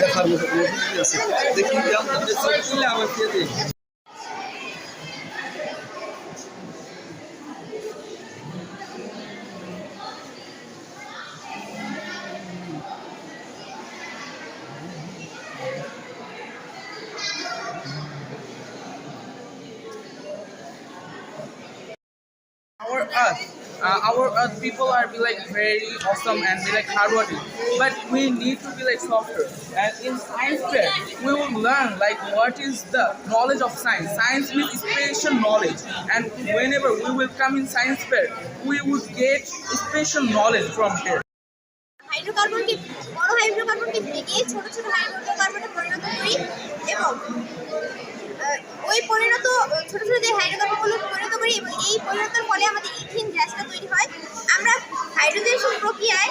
দেখার মতো কোনো আছে দেখি আমার our uh, our earth people are be like very awesome and be like hardworking but we need to be like softer and in science fair we will learn like what is the knowledge of science science means special knowledge and whenever we will come in science fair we would get special knowledge from here হাইড্রোকার্বনকে বড় হাইড্রোকার্বনকে ভেঙে ছোট ছোট হাইড্রোকার্বনে পরিণত করি এবং ওই পরিণত ছোট ছোট যে হাইড্রোকার্বনগুলো পরিণত করি এই ফলে আমাদের ইথিন গ্যাসটা তৈরি হয়। আমরা হাইড্রোজেনেশন প্রক্রিয়ায়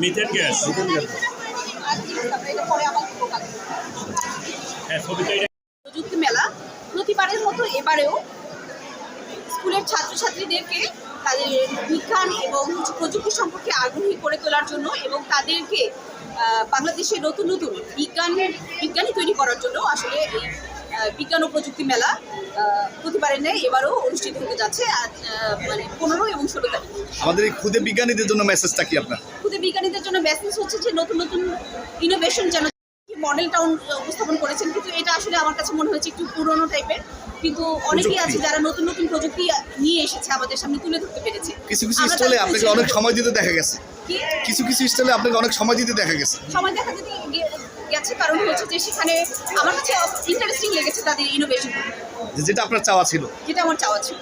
মিথেন গ্যাস। ছবিটা এটা প্রযুক্তি মেলা প্রতিবারের মতো এবারেও স্কুলের ছাত্রছাত্রীদেরকে তাদের বিজ্ঞান এবং প্রযুক্তি সম্পর্কে আগ্রহী করে তোলার জন্য এবং তাদেরকে বাংলাদেশে নতুন নতুন বিজ্ঞানের বিজ্ঞানী তৈরি করার জন্য আসলে এই বিজ্ঞান ও প্রযুক্তি মেলা প্রতিবারের নেয় এবারও অনুষ্ঠিত হতে যাচ্ছে আজ, মানে পনেরো এবং ষোলো তারিখ। আমাদের এই ক্ষুদে বিজ্ঞানীদের জন্য মেসেজটা কি আপনার? খুদে বিজ্ঞানীদের জন্য মেসেজ হচ্ছে যে নতুন নতুন ইনোভেশন যেন মডেল টাউন উপস্থাপন করেছেন কিন্তু এটা আসলে আমার কাছে মনে হচ্ছে একটু পুরনো টাইপের। কিন্তু অনেকেই আছে যারা নতুন নতুন প্রযুক্তি নিয়ে এসেছে আমাদের সামনে তুলে ধরতে পেরেছে। কিছু কিছু স্টলে আপনাকে অনেক সময় দিতে দেখা গেছে। কিছু কিছু স্টলে আপনাকে অনেক সময় দিতে দেখা গেছে। সময় দেখা যেতে গে- গেছে কারণ হচ্ছে যে সেখানে আমার কাছে ইন্টারেস্টিং লেগেছে তাদের ইনোভেশন যেটা আপনার চাওয়া ছিল। যেটা আমার চাওয়া ছিল.